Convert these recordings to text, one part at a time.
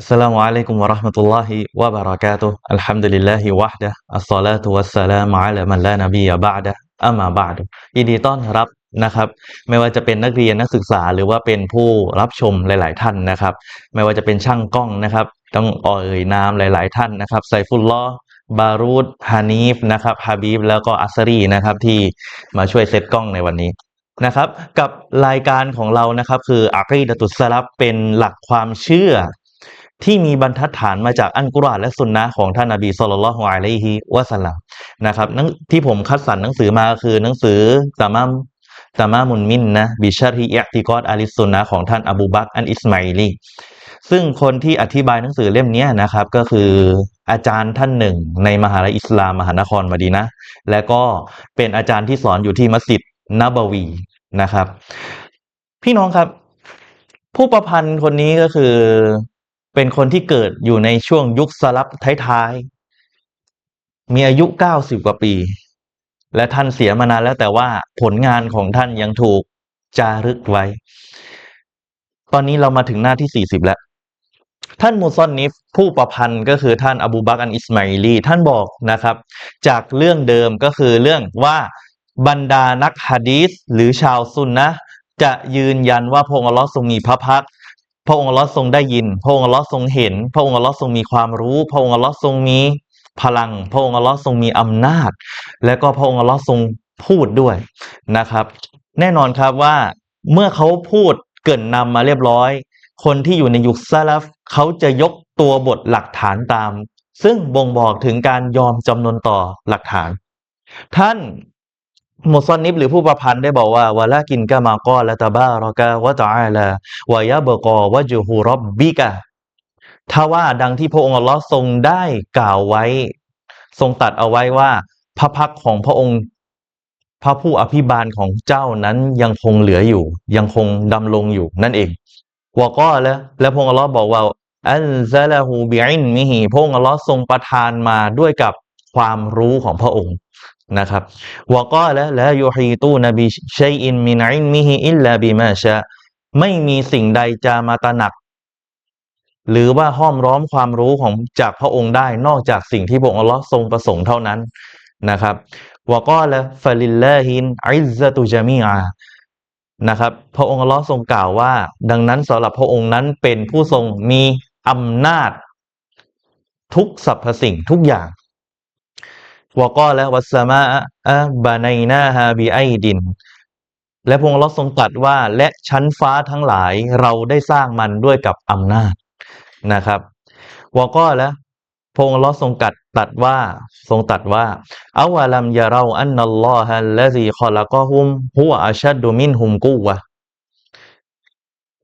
السلام عليكم ورحمة الله وبركاته الحمد لله وحده الصلاة والسلام على من لا نبي بعده أما بعد ยินดีต้อนรับนะครับ ไม่ว่าจะเป็นนักเรียนนักศึกษาหรือว่าเป็นผู้รับชมหลาย ๆ ท่านนะครับ ไม่ว่าจะเป็นช่างกล้องนะครับ ต้องเอ่ยนามหลาย ๆ ท่านนะครับไซฟุลลอฮ์บารูดฮานีฟนะครับฮาบีบแล้วก็อัสรีนะครับที่มาช่วยเซตกล้องในวันนี้นะครับ กับรายการของเรานะครับคืออักีดะตุสลับเป็นหลักความเชื่อ ที่มีบรรทัดฐานมาจากอันกุรอานและสุนนะของท่านนบีสุลต่านละฮ์อะลัยฮิวะสัลลัมนะครับที่ผมคัดสรรหนังสือมาคือหนังสือตามามตามามุนมินนะบิชารีอิติกอดอาลิสุนนะของท่านอบูบักอันอิสมาอิลีซึ่งคนที่อธิบายหนังสือเล่มนี้นะครับ ก็คืออาจารย์ท่านหนึ่ง ในมหาลัยอิสลามมหานครมาดีนะ และก็เป็นอาจารย์ที่สอนอยู่ที่มัสยิดนบวีนะครับ พี่น้องครับ ผู้ประพันธ์คนนี้ก็คือ เป็นคนที่เกิดอยู่ในช่วงยุคสลับท้ายๆ มีอายุเก้าสิบกว่าปี และท่านเสียมานานแล้วแต่ว่าผลงานของท่านยังถูกจารึกไว้ ตอนนี้เรามาถึงหน้าที่สี่สิบแล้ว ท่านมูซอนนิฟผู้ประพันธ์ก็คือท่านอบูบักอันอิสมาอิลีท่านบอกนะครับ จากเรื่องเดิมก็คือเรื่องว่าบรรดานักฮะดีษหรือชาวซุนนะจะยืนยันว่าพงค์อัลลอฮ์ทรงมีพระพักตร์ พระองค์ลลอทรงได้ยิน พระองค์ลลอทรงเห็น พระองค์ลลอทรงมีความรู้ พระองค์ลลอทรงมีพลัง พระองค์ลลอทรงมีอำนาจ และก็พระองค์ลลอทรงพูดด้วยนะครับ แน่นอนครับว่าเมื่อเขาพูดเกินนำมาเรียบร้อย คนที่อยู่ในยุคซาลฟเขาจะยกตัวบทหลักฐานตาม ซึ่งบ่งบอกถึงการยอมจำนนต่อหลักฐาน ท่าน มุซอนนิบหรือผู้ประพันธ์ได้บอกว่าวะลากินกามากอละตะบารอกะวะตะอาลาวะยะบกอวะจุฮูรับบิกะถ้าว่าดังที่พระองค์อัลลอฮ์ทรงได้กล่าวไว้ ทรงตัดเอาไว้ว่า พระพักของพระองค์ พระผู้อภิบาลของเจ้านั้นยังคงเหลืออยู่ ยังคงดำรงอยู่นั่นเองวะก็แล้ว และพระองค์อัลลอฮ์บอกว่าอันซะละฮูบิอินมิฮีพระองค์อัลลอฮ์ทรงประทานมาด้วยกับความรู้ของพระองค์ นะครับวก็แล้วและยูฮีตูนบิชัยอินมินอินมิฮีอิลลาบิมาชะไม่มีสิ่งใดจะมาตระหนัก หรือว่าห้อมร้อมความรู้ของจากพระองค์ได้นอกจากสิ่งที่พระองค์อัลลอฮ์ทรงประสงค์เท่านั้นนะครับวก็แล้วฟะลิลลาฮินอิซซะตุจามีอานะครับ พระองค์อัลลอฮ์ทรงกล่าวว่า ดังนั้นสำหรับพระองค์นั้นเป็นผู้ทรงมีอำนาจ ทุกสรรพสิ่งทุกอย่าง วก็แล้ววัสมาอะบานัยนาฮาบิไอดิน และพระองค์ลอทรงตรัสว่าและชั้นฟ้าทั้งหลายเราได้สร้างมันด้วยกับอำนาจนะครับวก็แล้วพงค์ลอทรงกัดตัดว่าทรงตรัสว่าอาวะลัมยาเราอันนัลลอฮะละซีคอละกอฮุมฮุวอัชัดดุมินฮุมกูวะ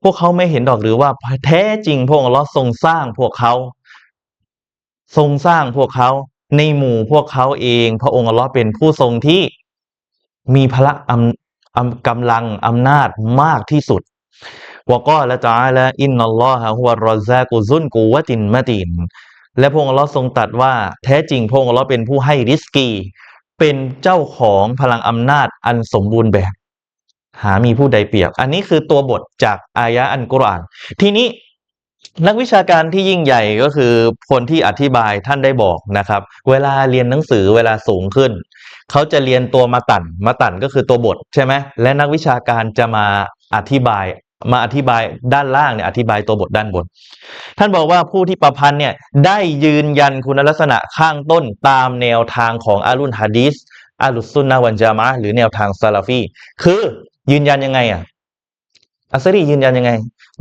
พวกเขาไม่เห็นดอกหรือว่าแท้จริงพระองค์ลอทรงสร้างพวกเขา ทรงสร้างพวกเขา ในหมู่พวกเขาเอง พระองค์อัลลอฮ์เป็นผู้ทรงที่มีพละกำลังอำนาจมากที่สุดวะก็ละตาละอินนัลลอฮะฮุวรอซากุซุนกูวะตินมะติน และพระองค์อัลลอฮ์ทรงตรัสว่า แท้จริงพระองค์อัลลอฮ์เป็นผู้ให้ริสกี เป็นเจ้าของพลังอำนาจอันสมบูรณ์แบบ หามีผู้ใดเปรียบ อันนี้คือตัวบทจากอายะอันกุรอาน ทีนี้ นักวิชาการที่ยิ่งใหญ่ก็คือคนที่อธิบายท่านได้บอกนะครับ เวลาเรียนหนังสือเวลาสูงขึ้น เขาจะเรียนตัวมาตันมาตันก็คือตัวบทใช่ไหมและนักวิชาการจะมาอธิบายมาอธิบายด้านล่างเนี่ยอธิบายตัวบทด้านบน ท่านบอกว่าผู้ที่ประพันธ์เนี่ยได้ยืนยันคุณลักษณะข้างต้นตามแนวทางของอาลุนฮะดีสอาลุสซุนนะวันจามะห์หรือแนวทางซาลาฟีคือยืนยันยังไงอะ อัสรียืนยันยังไง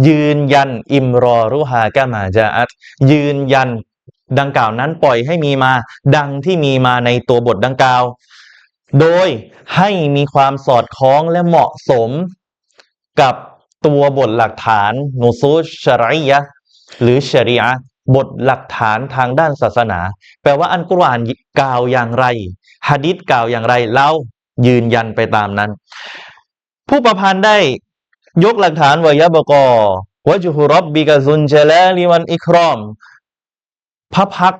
ยืนยันอิมรอรุฮากะมาจาอัตยืนยันดังกล่าวนั้นปล่อยให้มีมา ดังที่มีมาในตัวบทดังกล่าว โดยให้มีความสอดคล้องและเหมาะสมกับตัวบทหลักฐานนูซูชรยะหรือชริอะบทหลักฐานทางด้านศาสนา แปลว่าอันกุรอานกล่าวอย่างไรฮะดิษกล่าวอย่างไรเรายืนยันไปตามนั้น ผู้ประพันธ์ได้ ยกหลักฐานวายะบกอวะจุฮุรบบิกะซุนเจลาลิวันอิครอม พระพัก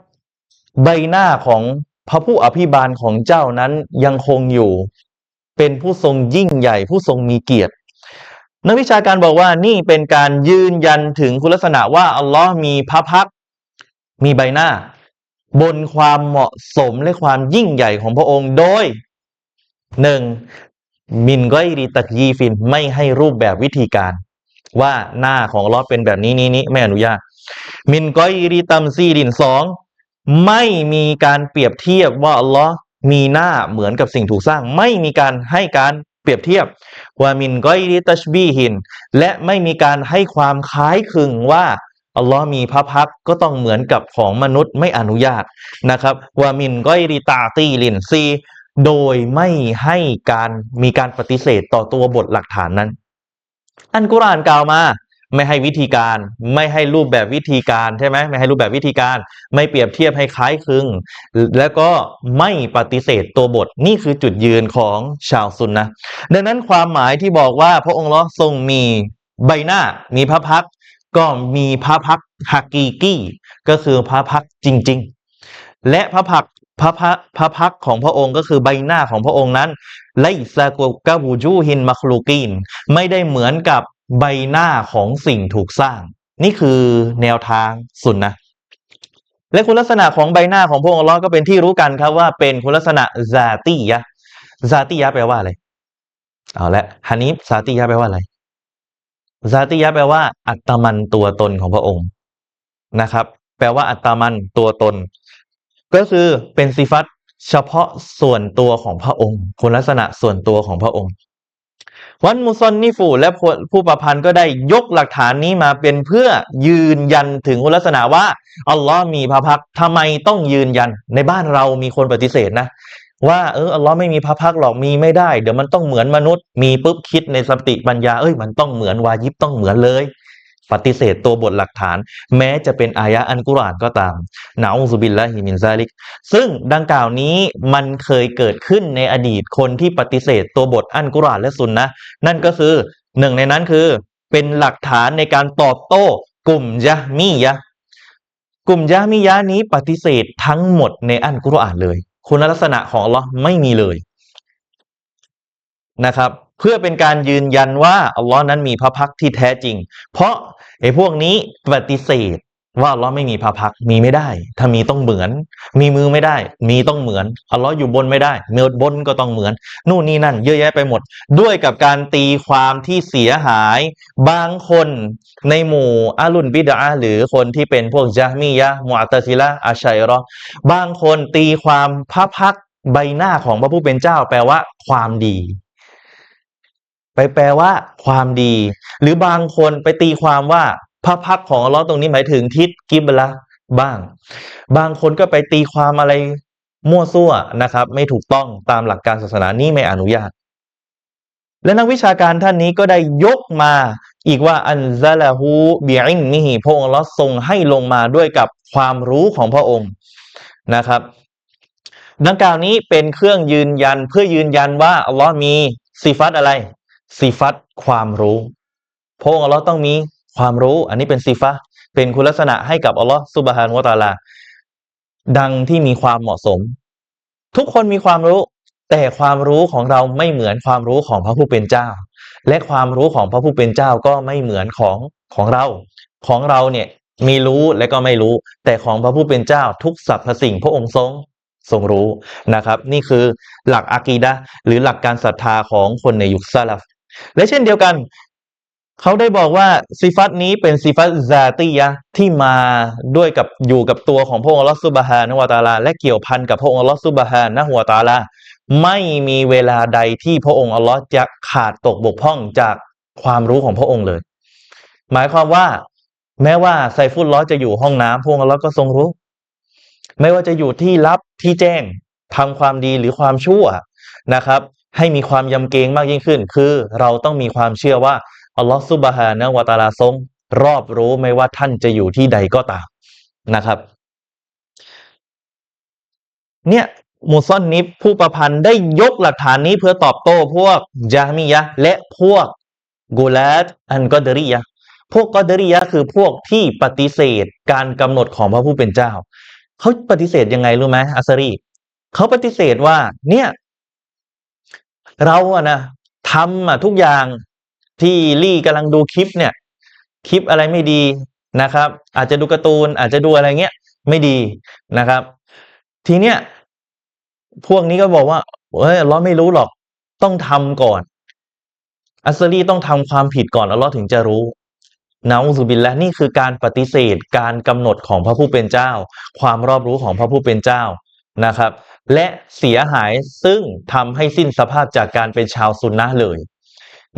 ใบหน้าของพระผู้อภิบาลของเจ้านั้นยังคงอยู่ เป็นผู้ทรงยิ่งใหญ่ผู้ทรงมีเกียรติ นักวิชาการบอกว่านี่เป็นการยืนยันถึงคุณลักษณะว่าอัลลอฮ์มีพระพัก มีใบหน้า บนความเหมาะสมและความยิ่งใหญ่ของพระองค์โดยหนึ่ง มินก้อยรีตักยีฟินไม่ให้รูปแบบวิธีการ ว่าหน้าของลอเป็นแบบนี้นี้นี้ไม่อนุญาต มินก้อยรีตัมซีดินสองไม่มีการเปรียบเทียบว่าอัลลอฮ์มีหน้าเหมือนกับสิ่งถูกสร้าง ไม่มีการให้การเปรียบเทียบว่ามินก้อยริตัชบีหิน และไม่มีการให้ความคล้ายคลึงว่าอัลลอฮ์มีพระพักก็ต้องเหมือนกับของมนุษย์ไม่อนุญาตนะครับว่ามินก้อยริตาตีลินซี โดยไม่ให้การมีการปฏิเสธต่อตัวบทหลักฐานนั้น อันกุรานกล่าวมา ไม่ให้วิธีการ ไม่ให้รูปแบบวิธีการใช่ไหมไม่ให้รูปแบบวิธีการ ไม่เปรียบเทียบให้คล้ายคลึง แล้วก็ไม่ปฏิเสธตัวบทนี่คือจุดยืนของชาวซุนนะดังนั้นความหมายที่บอกว่าพระองค์ลอทรงมีใบหน้า มีพระพักก็มีพระพักฮักกีกี้ ก็คือพระพักตร์จริง ๆ และพระพัก พระพร์พระพักตร์ของพระองค์ก็คือใบหน้าของพระองค์นั้นไลซากุกะบูจูฮินมัคลูกีนไม่ได้เหมือนกับใบหน้าของสิ่งถูกสร้าง นี่คือแนวทางสุนนะและคุณลักษณะของใบหน้าของพระองค์อัลลอฮ์ก็เป็นที่รู้กันครับว่าเป็นคุณลักษณะซาตียะซาตียะแปลว่าอะไรเอาละฮานิฟซาตียะแปลว่าอะไรซาตียะแปลว่า อัตมันตัวตนของพระองค์นะครับ แปลว่าอัตมันตัวตน ก็คือเป็นสิฟัตเฉพาะส่วนตัวของพระองค์คุณลักษณะส่วนตัวของพระองค์ วันมุซอนนิฟูและผู้ประพันธ์ก็ได้ยกหลักฐานนี้มาเป็นเพื่อยืนยันถึงคุณลักษณะว่าอัลลอฮ์มีพระพักทำไมต้องยืนยัน ในบ้านเรามีคนปฏิเสธนะว่าเอออัลลอฮ์ไม่มีพระพักหรอกมีไม่ได้ เดี๋ยวมันต้องเหมือนมนุษย์ มีปุ๊บคิดในสติปัญญาเอ้ยมันต้องเหมือนวายิบต้องเหมือนเลย ปฏิเสธตัวบทหลักฐาน แม้จะเป็นอายะอันกุรอานก็ตามนะอูซุบิลละฮิมินซาลิก ซึ่งดังกล่าวนี้มันเคยเกิดขึ้นในอดีตคนที่ปฏิเสธตัวบทอันกุรอานและสุนนะนั่นก็คือหนึ่งในนั้นคือ เป็นหลักฐานในการตอบโต้ กลุ่มยะมียะ กลุ่มยะมียะนี้ปฏิเสธทั้งหมดในอันกุรอานเลย คุณลักษณะของอัลลอฮ์ไม่มีเลยนะครับ พื่อเป็นการยืนยันว่าอัลลอฮ์นั้นมีพระพักที่แท้จริง เพราะไอ้พวกนี้ปฏิเสธว่าอัลลอฮ์ไม่มีพระพักมีไม่ได้ ถ้ามีต้องเหมือน มีมือไม่ได้ มีต้องเหมือนอัลลอฮ์อยู่บนไม่ได้เมือบนก็ต้องเหมือน นู่นนี่นั่น เยอะแยะไปหมด ด้วยกับการตีความที่เสียหาย บางคนในหมู่อาลุนบิดาหรือคนที่เป็นพวกจามียะมุอัตซิละอาชัยรอบางคนตีความพระพักใบหน้าของพระผู้เป็นเจ้า แปลว่า ความดี ไปแปลว่า ความดี หรือบางคนไปตีความว่า พระพักของอัลลอฮ์ตรงนี้หมายถึงทิศกิบละบ้าง บางคนก็ไปตีความอะไรมั่วซั่วนะครับ ไม่ถูกต้องตามหลักการศาสนานี่ไม่อนุญาต และนักวิชาการท่านนี้ก็ได้ยกมาอีกว่าอันซาลาฮูบิอินมิฮิพระองค์อัลลอฮ์ทรงให้ลงมาด้วยกับความรู้ของพระองค์นะครับ ดังกล่าวนี้เป็นเครื่องยืนยันเพื่อยืนยันว่าอัลลอฮ์มีสิฟัตอะไร สิฟัตความรู้พระองค์อัลลอฮ์ต้องมีความรู้ อันนี้เป็นสิฟะเป็นคุณลักษณะให้กับอัลลอฮ์ซุบฮานวะตาลา ดังที่มีความเหมาะสม ทุกคนมีความรู้ แต่ความรู้ของเราไม่เหมือนความรู้ของพระผู้เป็นเจ้า และความรู้ของพระผู้เป็นเจ้าก็ไม่เหมือนของของเรา ของเราเนี่ยมีรู้และก็ไม่รู้ แต่ของพระผู้เป็นเจ้า ทุกสรรพสิ่งพระองค์ทรงทรงรู้นะครับ นี่คือหลักอะกีดะห์หรือหลักการศรัทธาของคนในยุคซาลฟ และเช่นเดียวกัน เขาได้บอกว่าซิฟัตนี้เป็นซิฟัตซาติยะที่มาด้วยกับอยู่กับตัวของพระองค์อัลลอฮฺซุบฮานะฮูวะตาลา และเกี่ยวพันกับพระองค์อัลลอฮฺซุบฮานะฮูวะตาลา ไม่มีเวลาใดที่พระองค์อัลลอฮ์จะขาดตกบกพร่องจากความรู้ของพระองค์เลย หมายความว่า แม้ว่าไซฟุตล้อจะอยู่ห้องน้ำพระองค์อัลลอฮ์ก็ทรงรู้ ไม่ว่าจะอยู่ที่ลับที่แจ้งทำความดีหรือความชั่วนะครับ ให้มีความยำเกรงมากยิ่งขึ้น คือเราต้องมีความเชื่อว่าอัลลอฮฺซุบฮานะวะตาลาทรง รอบรู้ไม่ว่าท่านจะอยู่ที่ใดก็ตามนะครับ เนี่ยมูซอนนิฟผู้ประพันธ์ได้ยกหลักฐานนี้เพื่อตอบโต้พวกจามียะและพวกกูลาดอันกอดริยะพวกกอดริยะคือพวกที่ปฏิเสธการกำหนดของพระผู้เป็นเจ้า เขาปฏิเสธยังไงรู้ไหมอัสรีเขาปฏิเสธว่า เนี่ย เราอะนะทำอะทุกอย่างที่ลี่กำลังดูคลิปเนี่ย คลิปอะไรไม่ดีนะครับ อาจจะดูการ์ตูนอาจจะดูอะไรเงี้ยไม่ดีนะครับ ทีเนี้ยพวกนี้ก็บอกว่าเฮ้ยเลอฮ์ไม่รู้หรอกต้องทำก่อน อัสลีต้องทำความผิดก่อนอัลเลอฮ์ถึงจะรู้นะอูซุบิลละนี่คือการปฏิเสธการกำหนดของพระผู้เป็นเจ้า ความรอบรู้ของพระผู้เป็นเจ้านะครับ และเสียหายซึ่งทำให้สิ้นสภาพจากการเป็นชาวซุนนะเลย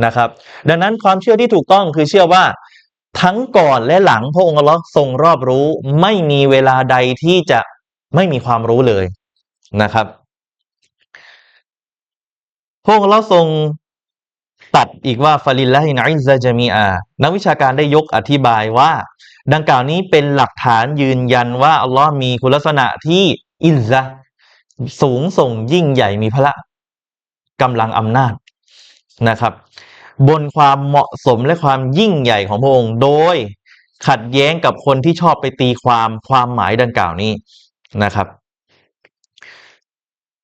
นะครับ ดังนั้นความเชื่อที่ถูกต้องคือเชื่อว่าทั้งก่อนและหลังพระองค์อัลเลอฮ์ทรงรอบรู้ ไม่มีเวลาใดที่จะไม่มีความรู้เลยนะครับพระองค์อัลเลอฮ์ทรงตัดอีกว่าฟาลิลลาฮินอิซะจามีอา นักวิชาการได้ยกอธิบายว่า ดังกล่าวนี้เป็นหลักฐานยืนยันว่าอัลลอฮ์มีคุณลักษณะที่อิซะ สูงส่งยิ่งใหญ่มีพละกำลังอำนาจนะครับ บนความเหมาะสมและความยิ่งใหญ่ของพระองค์ โดยขัดแย้งกับคนที่ชอบไปตีความความหมายดังกล่าวนี้นะครับ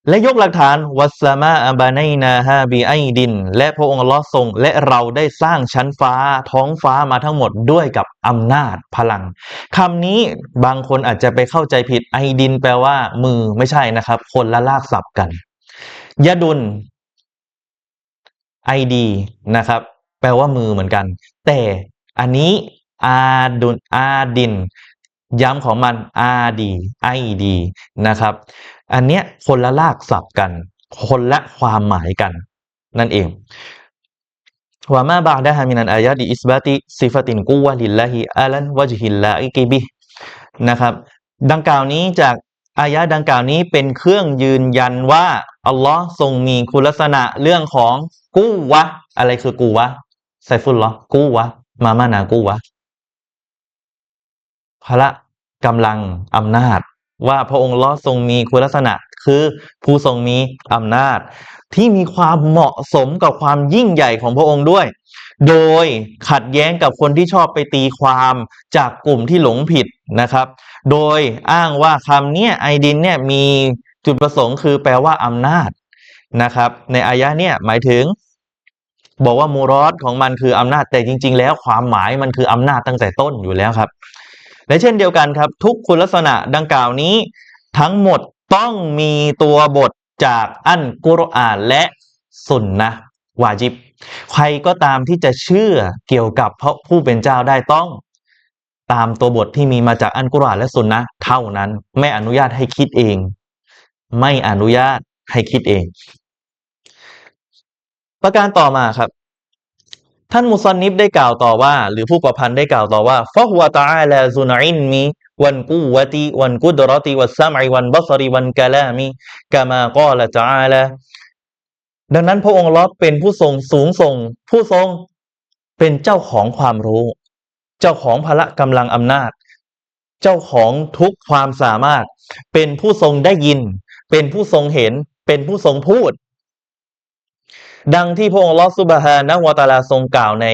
และยกหลักฐานวัสมาอับานัยนาฮาบีไอดิน และพระองค์ลอทรง และเราได้สร้างชั้นฟ้าท้องฟ้ามาทั้งหมดด้วยกับอำนาจพลังคำนี้บางคนอาจจะไปเข้าใจผิดไอดินแปลว่า มือไม่ใช่นะครับ คนละลากศัพท์กันยะดุลไอดีนะครับ แปลว่ามือเหมือนกัน แต่อันนี้อาดุนอาดิน ย้ำของมันอาดีไอดีนะครับ อันเนี้ยคนละลากศัพท์กัน คนละความหมายกัน นั่นเองวามาบาดะฮามินันอายะดิอิสบาติซิฟตินกุวะลิลลาฮิอาลันวะจฮิลลาอิกิบินะครับ ดังกล่าวนี้จากอายะดังกล่าวนี้เป็นเครื่องยืนยันว่าอัลลอฮ์ทรงมีคุณลักษณะเรื่องของกู้วะ อะไรคือกูวะไซฟุลลอกู้วะ มามานากู้วะพละกำลังอำนาจ ว่าพระองค์ลอทรงมีคุณลักษณะคือผู้ทรงมีอำนาจ ที่มีความเหมาะสมกับความยิ่งใหญ่ของพระองค์ด้วย โดยขัดแย้งกับคนที่ชอบไปตีความจากกลุ่มที่หลงผิดนะครับ โดยอ้างว่าคำเนี้ยไอดินเนี่ยมีจุดประสงค์คือแปลว่าอำนาจนะครับ ในอายะเนี่ยหมายถึง บอกว่ามูรอดของมันคืออำนาจแต่จริง ๆ แล้วความหมายมันคืออำนาจตั้งแต่ต้นอยู่แล้วครับ และเช่นเดียวกันครับ ทุกคุณลักษณะดังกล่าวนี้ ทั้งหมดต้องมีตัวบทจากอันกุรอานและสุนนะวาจิบ ใครก็ตามที่จะเชื่อเกี่ยวกับพระผู้เป็นเจ้าได้ต้อง ตามตัวบทที่มีมาจากอันกุรอานและสุนนะเท่านั้นไม่อนุญาตให้คิดเอง ไม่อนุญาตให้คิดเอง ประการต่อมาครับ ท่านมุซันนิบได้กล่าวต่อว่า หรือผู้ประพันธ์ได้กล่าวต่อว่าฟะฮุวะตะอาลาซุนอินมีวันกูวะติวันกุดรติวัสซัมอิวันบัศริวันกะลามีกามากอละตะอาลาดังนั้นพระองค์ลอเป็นผู้ทรงสูงส่ง ผู้ทรงเป็นเจ้าของความรู้ เจ้าของพละกำลังอำนาจ เจ้าของทุกความสามารถ เป็นผู้ทรงได้ยิน เป็นผู้ทรงเห็น เป็นผู้ทรงพูด ดังที่พระองค์ลอสุบฮานะวะตาลาทรงกล่าวใน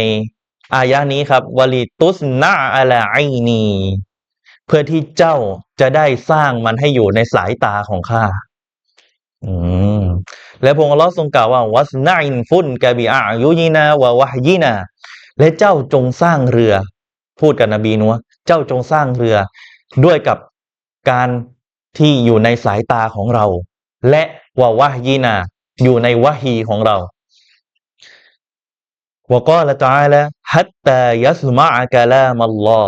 อายะนี้ครับวลิตุสนาอะลาไอนีเพื่อที่เจ้าจะได้สร้างมันให้อยู่ในสายตาของข้าอืมและพระองค์ลอทรงกล่าวว่า วัสนาอินฟุนกะบีอายุยีนาวะวะฮยีนาและเจ้าจงสร้างเรือ พูดกับนบีนัวเจ้าจงสร้างเรือด้วยกับการที่อยู่ในสายตาของเรา และวะวะฮยีนาอยู่ในวะฮีของเรา วะกอละตาละฮัตตายัสมะกะลามัลลอ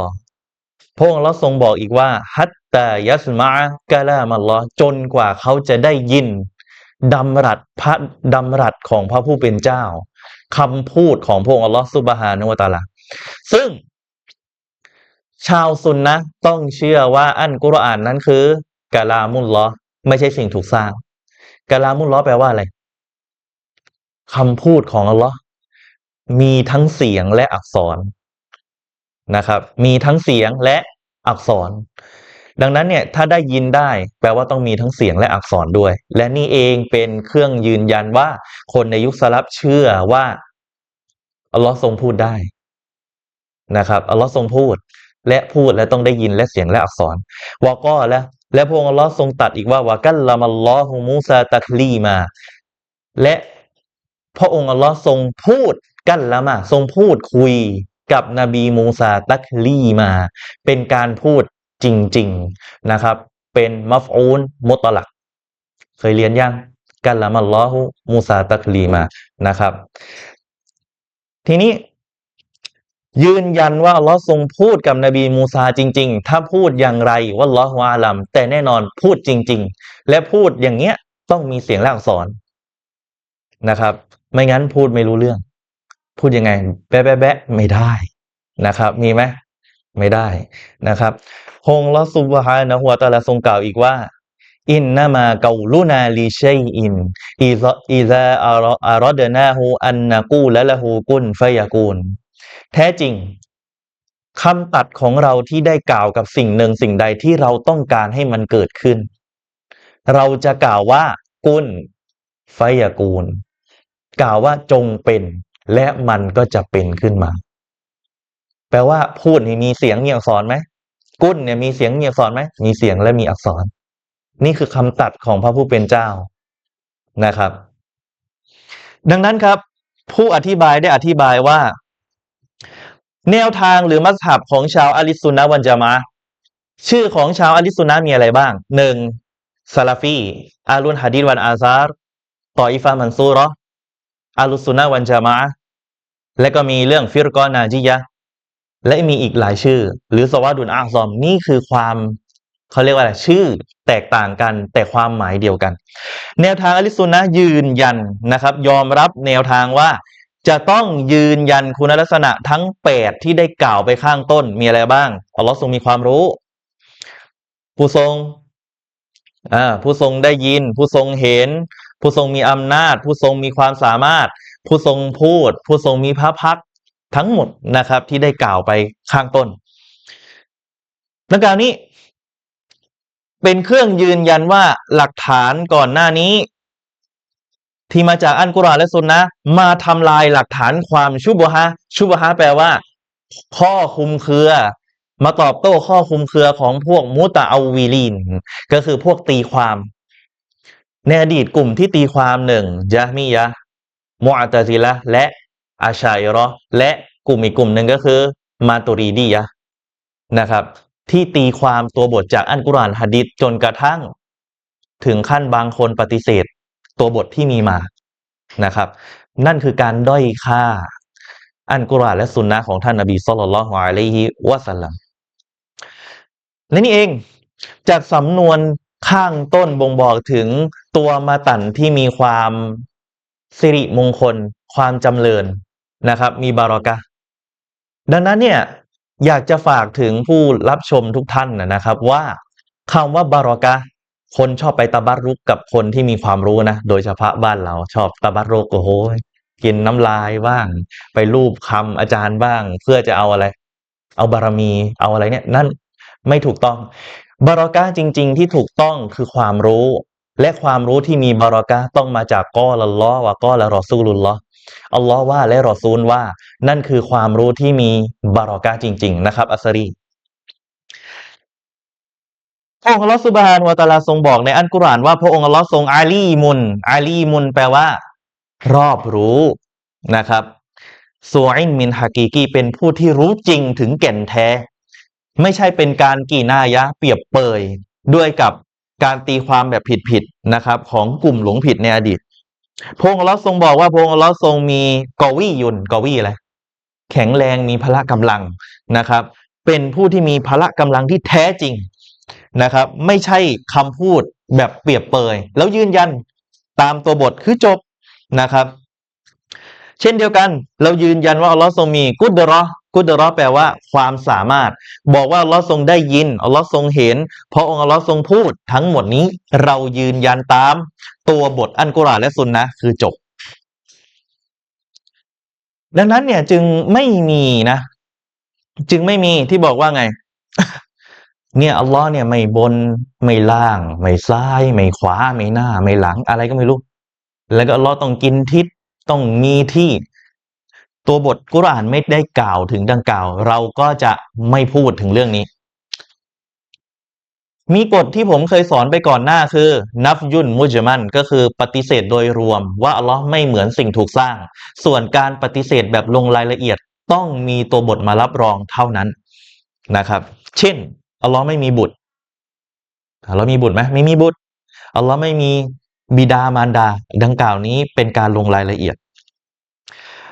พระองค์เราทรงบอกอีกว่าฮัตตายัสมะกะลามัลลอจนกว่าเขาจะได้ยินดำรัสพระดำรัสของพระผู้เป็นเจ้าคำพูดของพระองค์อัลลอฮ์ซุบฮานุวตาลาซึ่ง ชาวซุนนะต้องเชื่อว่าอันกุรอานนั้นคือกะลามุลลอฮ์ไม่ใช่สิ่งถูกสร้างกะลามุลลอฮ์แปลว่าอะไรคำพูดของอัลลอฮ์ มีทั้งเสียงและอักษรนะครับ มีทั้งเสียงและอักษร ดังนั้นเนี่ยถ้าได้ยินได้แปลว่าต้องมีทั้งเสียงและอักษรด้วย และนี่เองเป็นเครื่องยืนยันว่าคนในยุคสลับเชื่อว่าอัลลอฮ์ทรงพูดได้นะครับอัลลอฮ์ทรงพูด และพูดและต้องได้ยินและเสียงและอักษรวาก็และ และพระองค์อัลลอฮ์ทรงตัดอีกว่าวากัลลามัลลอฮุมูซาตักลีมา และพระองค์อัลลอฮ์ทรงพูด กันละมาทรงพูดคุยกับนบีมูซาตักลีมา เป็นการพูดจริง ๆนะครับ เป็นมัฟอูนมุตลัก เคยเรียนยังกันละมัลลอฮุมูซาตักลีมานะครับ ทีนี้ยืนยันว่าอัลลอฮ์ทรงพูดกับนบีมูซาจริง ๆ ถ้าพูดอย่างไรว่าลอฮวาลัมแต่แน่นอนพูดจริง ๆ และพูดอย่างเงี้ยต้องมีเสียงละอักษรนะครับ ไม่งั้นพูดไม่รู้เรื่อง พูดยังไง แบะแบะแบะไม่ได้นะครับ มีไหมไม่ได้นะครับฮงลอสุบฮานะฮัวตะอาลาทรงกล่าวอีกว่า อินนามาเกาลูนาลีเชยอินอิซะอิซาอารออารอดนาฮูอันนากูและละฮูกุนฟยากูนแท้จริงคำตัดของเราที่ได้กล่าวกับสิ่งหนึ่งสิ่งใดที่เราต้องการให้มันเกิดขึ้น เราจะกล่าวว่า กุนไฟยากูล กล่าวว่าจงเป็น และมันก็จะเป็นขึ้นมา แปลว่าพูดนี่มีเสียงมีอักษรไหมกุ้นเนี่ยมีเสียงมีอักษรไหมมีเสียงและมีอักษร นี่คือคำตัดของพระผู้เป็นเจ้านะครับ ดังนั้นครับ ผู้อธิบายได้อธิบายว่า แนวทางหรือมัสฮับของชาวอาลิสุนนะวันจามะชื่อของชาวอาลิสุนนะมีอะไรบ้างหนึ่งซาลาฟีอาลุนฮะดีษวันอาซาร์ตออิฟามันซูราะห์อาลุสุนนะวันจามะ และก็มีเรื่องฟิรกอนาจิยะและมีอีกหลายชื่อ หรือสวาดุนอาซอมนี่คือความเขาเรียกว่าอะไรชื่อแตกต่างกันแต่ความหมายเดียวกัน แนวทางอลิสุนนะยืนยันนะครับ ยอมรับแนวทางว่า จะต้องยืนยันคุณลักษณะทั้งแปดที่ได้กล่าวไปข้างต้นมีอะไรบ้างอัลลอฮ์ทรงมีความรู้ ผู้ทรงอ่าผู้ทรงได้ยิน ผู้ทรงเห็น ผู้ทรงมีอำนาจ ผู้ทรงมีความสามารถ ผู้ทรงพูด ผู้ทรงมีพระพักทั้งหมดนะครับที่ได้กล่าวไปข้างต้นดังกล่าวนี้ เป็นเครื่องยืนยันว่าหลักฐานก่อนหน้านี้ ที่มาจากอันกุรอานและซุนนะมาทำลายหลักฐานความชุบฮะชุบฮะแปลว่า ข้อคุมเครือมาตอบโต้ข้อคุมเครือของพวกมุตะเอาวีลีน ก็คือพวกตีความ ในอดีตกลุ่มที่ตีความหนึ่งยะมียะ มุอัตซิละและอาชัยรอและกลุ่มอีกกลุ่มหนึ่งก็คือมาตุรีดียะนะครับ ที่ตีความตัวบทจากอันกุรอานหะดีษจนกระทั่ง ถึงขั้นบางคนปฏิเสธ ตัวบทที่มีมานะครับ นั่นคือการด้อยค่า อันกุรอานและสุนนะของท่านนบีศ็อลลัลลอฮุอะลัยฮิวะสัลลัมและนี่เองจากสำนวนข้างต้นบ่งบอกถึงตัวมาตันที่มีความ สิริมงคล ความจำเริญนะครับ มีบารอกะดังนั้นเนี่ยอยากจะฝากถึงผู้รับชมทุกท่านนะครับ ว่าคำว่าบารอกะคนชอบไปตะบัรรุกกับคนที่มีความรู้นะ โดยเฉพาะบ้านเราชอบตะบัรรุกโอ้โหกินน้ำลายบ้าง ไปรูปคำอาจารย์บ้าง เพื่อจะเอาอะไร เอาบารมีเอาอะไรเนี่ย นั่นไม่ถูกต้องบารอกะจริง ๆ ที่ถูกต้องคือความรู้ และความรู้ที่มีบารอกะต้องมาจากกอละลอฮ์วะกอละรอซูลุลลออัลลอฮ์ว่าและรอซูลว่า นั่นคือความรู้ที่มีบารอกะจริง ๆ นะครับ อัสรีพระองค์อัลลอฮ์ซุบฮานวะตาลาทรงบอกในอันกุรอานว่าพระองค์อัลลอฮ์ทรงอาลีมุน อาลีมุน แปลว่า รอบรู้นะครับซูอินมินฮากีกีเป็นผู้ที่รู้จริงถึงแก่นแท้ ไม่ใช่เป็นการกีนายะ เปรียบเปยด้วยกับ การตีความแบบผิดๆนะครับ ของกลุ่มหลงผิดในอดีตพงค์ลอทรงบอกว่าพงค์ลอทรงมีกวียุนกวีอะไรแข็งแรงมีพละกำลังนะครับ เป็นผู้ที่มีพละกำลังที่แท้จริงนะครับ ไม่ใช่คำพูดแบบเปรียบเปย แล้วยืนยันตามตัวบทคือจบนะครับ เช่นเดียวกัน เรายืนยันว่าอัลลอฮ์ทรงมีกุดรอ กุดรอแปลว่าความสามารถ บอกว่าอัลลอฮ์ทรงได้ยินอัลลอฮ์ทรงเห็น เพราะองค์อัลลอฮ์ทรงพูด ทั้งหมดนี้เรายืนยันตาม ตัวบทอันกุรอานและซุนนะคือจบ ดังนั้นเนี่ยจึงไม่มีนะ จึงไม่มีที่บอกว่าไง เนี่ยอัลลอฮ์เนี่ยไม่บนไม่ล่าง ไม่ซ้าย ไม่ขวา ไม่หน้า ไม่หลัง อะไรก็ไม่รู้ แล้วก็อัลลอฮ์ต้องกินทิศต้องมีที่ ตัวบทกุรอานไม่ได้กล่าวถึงดังกล่าว เราก็จะไม่พูดถึงเรื่องนี้ มีกฎที่ผมเคยสอนไปก่อนหน้าคือ นับยุนมุจมันก็คือปฏิเสธโดยรวม ว่าอัลลอฮ์ไม่เหมือนสิ่งถูกสร้าง ส่วนการปฏิเสธแบบลงรายละเอียดต้องมีตัวบทมารับรองเท่านั้นนะครับ เช่นอัลลอฮ์ไม่มีบุตรอัลลอฮ์มีบุตรไหมไม่มีบุตรอัลลอฮ์ไม่มีบิดามารดา ดังกล่าวนี้เป็นการลงรายละเอียด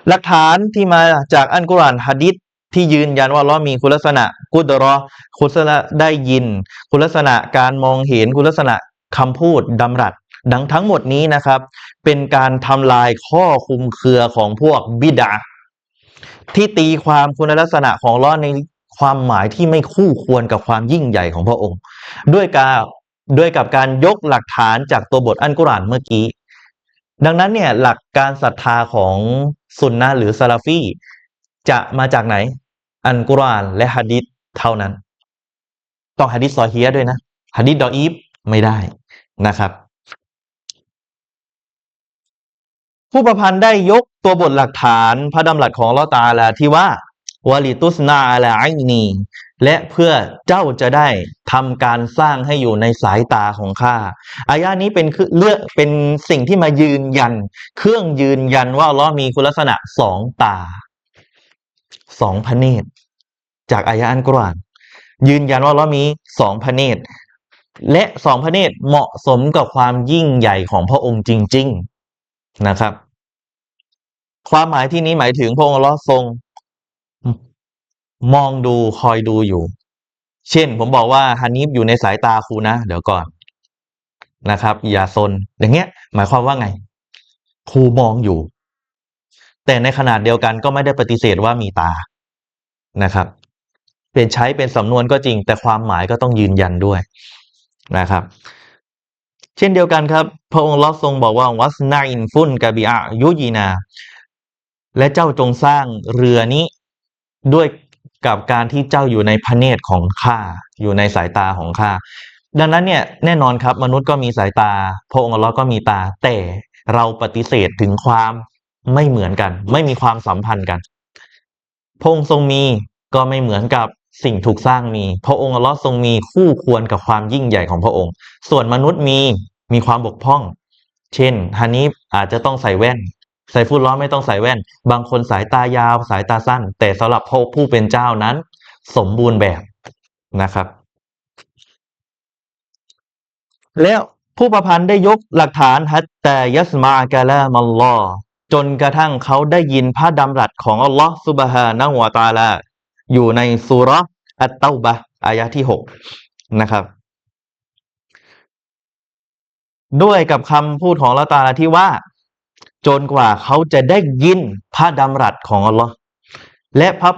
หลักฐานที่มาจากอันกุรอานฮะดิษที่ยืนยันว่าลลอมีคุณลักษณะ กุดรอคุณลักษณะได้ยิน คุณลักษณะการมองเห็นคุณลักษณะคำพูดดำรัสดังทั้งหมดนี้นะครับ เป็นการทำลายข้อคุมเครือของพวกบิดาที่ตีความคุณลักษณะของลลอในความหมายที่ไม่คู่ควรกับความยิ่งใหญ่ของพระองค์ ด้วยการด้วยกับการยกหลักฐานจากตัวบทอันกุรอานเมื่อกี้ ดังนั้นเนี่ยหลักการศรัทธาของสุนนะหรือซาลาฟีจะมาจากไหน อันกุรอานและฮะดิษเท่านั้น ต้องฮะดิษซอฮียะด้วยนะฮะดิษดออีฟไม่ได้นะครับ ผู้ประพันธ์ได้ยกตัวบทหลักฐานพระดำรัสของลอตาลาที่ว่า วลิตุสนาอาลาไอนีและเพื่อเจ้าจะได้ทำการสร้างให้อยู่ในสายตาของข้าอายะนี้เป็นคือเลือกเป็นสิ่งที่มายืนยัน เครื่องยืนยันว่าลลอมีคุณลักษณะสองตาสองพระเนตร จากอายะอันกรอานยืนยันว่าลลอมีสองพระเนตร และสองพระเนตรเหมาะสมกับความยิ่งใหญ่ของพระองค์จริง ๆนะครับ ความหมายที่นี้หมายถึงพระองค์ลลอทรง มองดูคอยดูอยู่ เช่นผมบอกว่าฮันนีฟอยู่ในสายตาครูนะ เดี๋ยวก่อนนะครับ อย่าซนอย่างเงี้ย หมายความว่าไง ครูมองอยู่ แต่ในขนาดเดียวกันก็ไม่ได้ปฏิเสธว่ามีตานะครับ เป็นใช้เป็นสำนวนก็จริง แต่ความหมายก็ต้องยืนยันด้วยนะครับ เช่นเดียวกันครับ พระองค์ลอทรงบอกว่าวัสนาอินฟุนกะบิอะยุยีนา และเจ้าจงสร้างเรือนี้ด้วย กับการที่เจ้าอยู่ในพระเนตรของข้าอยู่ในสายตาของข้าดังนั้นเนี่ยแน่นอนครับมนุษย์ก็มีสายตา พระองค์อัลเลอฮ์ก็มีตา แต่เราปฏิเสธถึงความไม่เหมือนกัน ไม่มีความสัมพันธ์กัน พระองค์ทรงมีก็ไม่เหมือนกับสิ่งถูกสร้างมี พระองค์อัลเลอฮ์ทรงมีคู่ควรกับความยิ่งใหญ่ของพระองค์ ส่วนมนุษย์มีมีความบกพร่อง เช่นฮานิฟอาจจะต้องใส่แว่น ใส่ฟุตล้อไม่ต้องใส่แว่น บางคนสายตายาวสายตาสั้น แต่สำหรับผู้ผู้เป็นเจ้านั้น สมบูรณ์แบบนะครับ แล้วผู้ประพันธ์ได้ยกหลักฐานฮัตแต่ยัสมากะลามัลลอจนกระทั่งเขาได้ยินพระดำรัสของอัลลอฮ์ซุบฮานะฮูวตาลา อยู่ในสุราะห์อัตเตาบะอายะที่หกนะครับ ด้วยกับคำพูดของลลอฮ์ตาลาที่ว่า จนกว่าเขาจะได้ยินพระดำรัสของอัลลอฮ์และพระ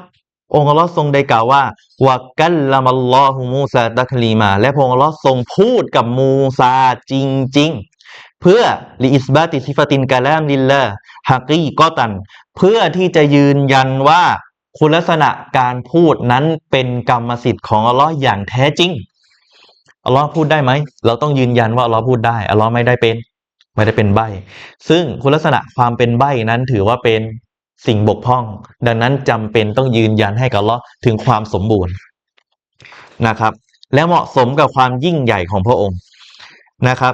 องค์อัลลอฮ์ทรงได้กล่าวว่าวะกัลละมัลลอฮุมูซาตัคลีมา และพระองค์อัลลอฮ์ทรงพูดกับมูซาจริง ๆ เพื่อลิอิสบาติซิฟตินกาลามลิลลาฮักีกอตัน เพื่อที่จะยืนยันว่าคุณลักษณะการพูดนั้นเป็นกรรมสิทธิ์ของอัลลอฮ์อย่างแท้จริงอัลลอฮ์พูดได้ไหม เราต้องยืนยันว่าอัลลอฮ์พูดได้อัลลอฮ์ไม่ได้เป็น ไม่ได้เป็นใบ ซึ่งคุณลักษณะความเป็นใบนั้นถือว่าเป็นสิ่งบกพร่อง ดังนั้นจำเป็นต้องยืนยันให้กับลลอถึงความสมบูรณ์นะครับ และเหมาะสมกับความยิ่งใหญ่ของพระองค์นะครับ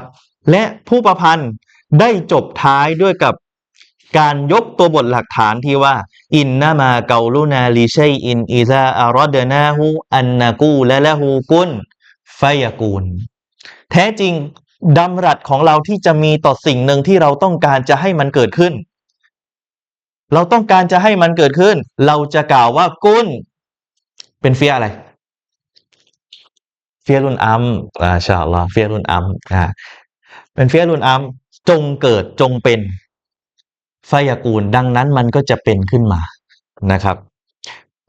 และผู้ประพันธ์ได้จบท้ายด้วยกับการยกตัวบทหลักฐานที่ว่า อินนามาเกาลูนาลิชัยอินอิซาอารอดนาหูอันนากูและละหูกุนไฟยากูล แท้จริง ดำรัสของเราที่จะมีต่อสิ่งหนึ่งที่เราต้องการจะให้มันเกิดขึ้น เราต้องการจะให้มันเกิดขึ้น เราจะกล่าวว่ากุนเป็นเฟียอะไร เฟียรุนอัมอ่าชาลอเฟียรุนอัมอ่าเป็นเฟียรุนอัมจงเกิดจงเป็นไฟยากูลดังนั้นมันก็จะเป็นขึ้นมานะครับ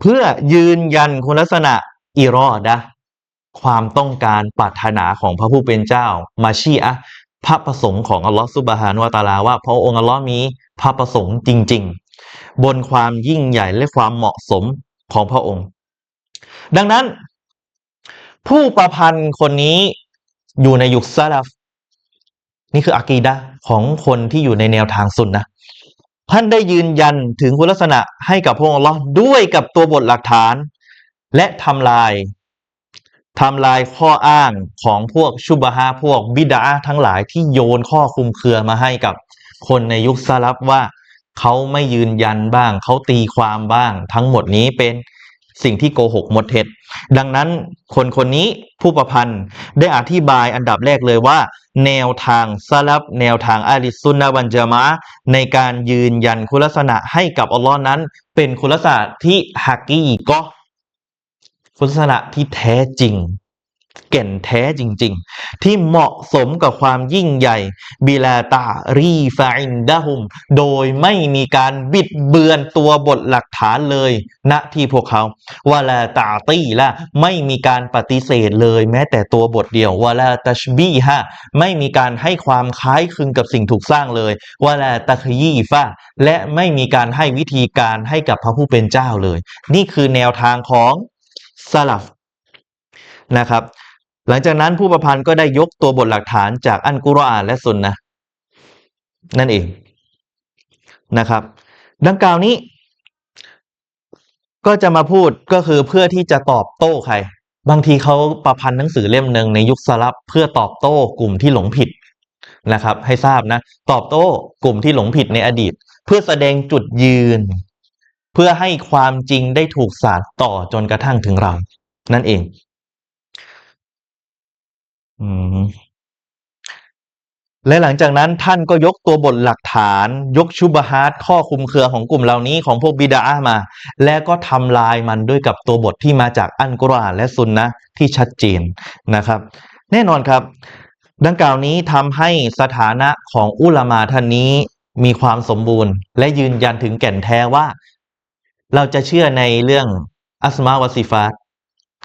เพื่อยืนยันคุณลักษณะอิรอดะ ความต้องการปรารถนาของพระผู้เป็นเจ้า มาชี้อะพระประสงค์ของอัลลอฮฺซุบฮานุวะตาลาว่าพระองค์อัลลอฮ์มีพระประสงค์จริง ๆ บนความยิ่งใหญ่และความเหมาะสมของพระองค์ ดังนั้น ผู้ประพันธ์คนนี้อยู่ในยุคซาลฟนี่คืออากีดะของคนที่อยู่ในแนวทางสุนนะท่านได้ยืนยันถึงคุณลักษณะให้กับพระองค์อัลลอฮ์ด้วยกับตัวบทหลักฐาน และทำลาย ทำลายข้ออ้างของพวกชุบฮาพวกบิดาทั้งหลายที่โยนข้อคุมเครือมาให้กับคนในยุคสลับว่าเขาไม่ยืนยันบ้าง เขาตีความบ้าง ทั้งหมดนี้เป็นสิ่งที่โกหกหมดเท็จดังนั้นคนคนนี้ผู้ประพันธ์ได้อธิบายอันดับแรกเลยว่า แนวทางสลับแนวทางอาลิสซุนนะวันจามะในการยืนยันคุณลักษณะให้กับอัลลอฮ์นั้น เป็นคุณลักษณะที่ฮักกีก็ คุณลักษณะที่แท้จริงแก่นแท้จริง ๆ ที่เหมาะสมกับความยิ่งใหญ่บิลาตารีฟาอินดะฮุม โดยไม่มีการบิดเบือนตัวบทหลักฐานเลยณที่พวกเขาวาลาตาตีละไม่มีการปฏิเสธเลย แม้แต่ตัวบทเดียววาลาตัชบีฮะไม่มีการให้ความคล้ายคลึงกับสิ่งถูกสร้างเลยวาลาตะคยีฟะและไม่มีการให้วิธีการให้กับพระผู้เป็นเจ้าเลย นี่คือแนวทางของ สลับนะครับ หลังจากนั้นผู้ประพันธ์ก็ได้ยกตัวบทหลักฐานจากอันกุรอานและสุนนะนั่นเองนะครับ ดังกล่าวนี้ ก็จะมาพูดก็คือเพื่อที่จะตอบโต้ใคร บางทีเขาประพันธ์หนังสือเล่มหนึ่งในยุคสลับเพื่อตอบโต้กลุ่มที่หลงผิดนะครับ ให้ทราบนะ ตอบโต้กลุ่มที่หลงผิดในอดีต เพื่อแสดงจุดยืน เพื่อให้ความจริงได้ถูกสานต่อจนกระทั่งถึงเรา นั่นเอง อืมและหลังจากนั้นท่านก็ยกตัวบทหลักฐาน ยกชุบฮาร์ตข้อคุมเครือของกลุ่มเหล่านี้ของพวกบิดาอะห์มา และก็ทำลายมันด้วยกับตัวบทที่มาจากอันกุรอานและซุนนะที่ชัดเจนนะครับ แน่นอนครับ ดังกล่าวนี้ทำให้สถานะของอุลามาท่านนี้มีความสมบูรณ์ และยืนยันถึงแก่นแท้ว่า เราจะเชื่อในเรื่องอัสมาวะซิฟาต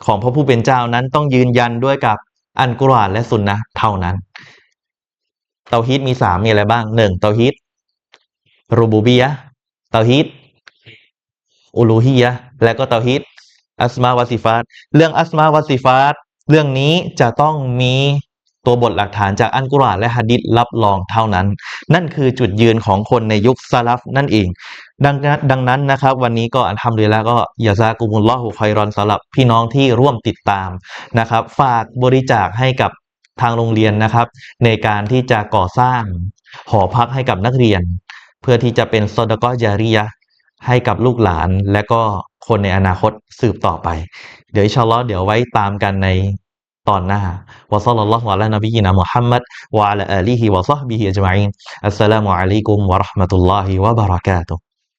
ของพระผู้เป็นเจ้านั้นต้องยืนยันด้วยกับอันกุรอานและสุนนะเท่านั้น เตาฮีดมีสามมีอะไรบ้างหนึ่งเตาฮีดรูบูบียะเตาฮีดอูลูฮียะและก็เตาฮีดอัสมาวะซิฟาตเรื่องอัสมาวะซิฟาตเรื่องนี้จะต้องมี ตัวบทหลักฐานจากอันกุรอานและฮะดิษรับรองเท่านั้น นั่นคือจุดยืนของคนในยุคซาลฟนั่นเอง ดังนั้นดังนั้นนะครับ วันนี้ก็อันทำเลยแล้วก็ยาซากุมุลลอฮุคอยรอนสำหรับพี่น้องที่ร่วมติดตามนะครับ ฝากบริจาคให้กับทางโรงเรียนนะครับ ในการที่จะก่อสร้างหอพักให้กับนักเรียน เพื่อที่จะเป็นซอดะกอจาริยะให้กับลูกหลานและก็คนในอนาคตสืบต่อไป เดี๋ยวอินชาอัลลอฮ์เดี๋ยวไว้ตามกันใน ตอนหน้าวะซัลลัลลอฮุอะลาน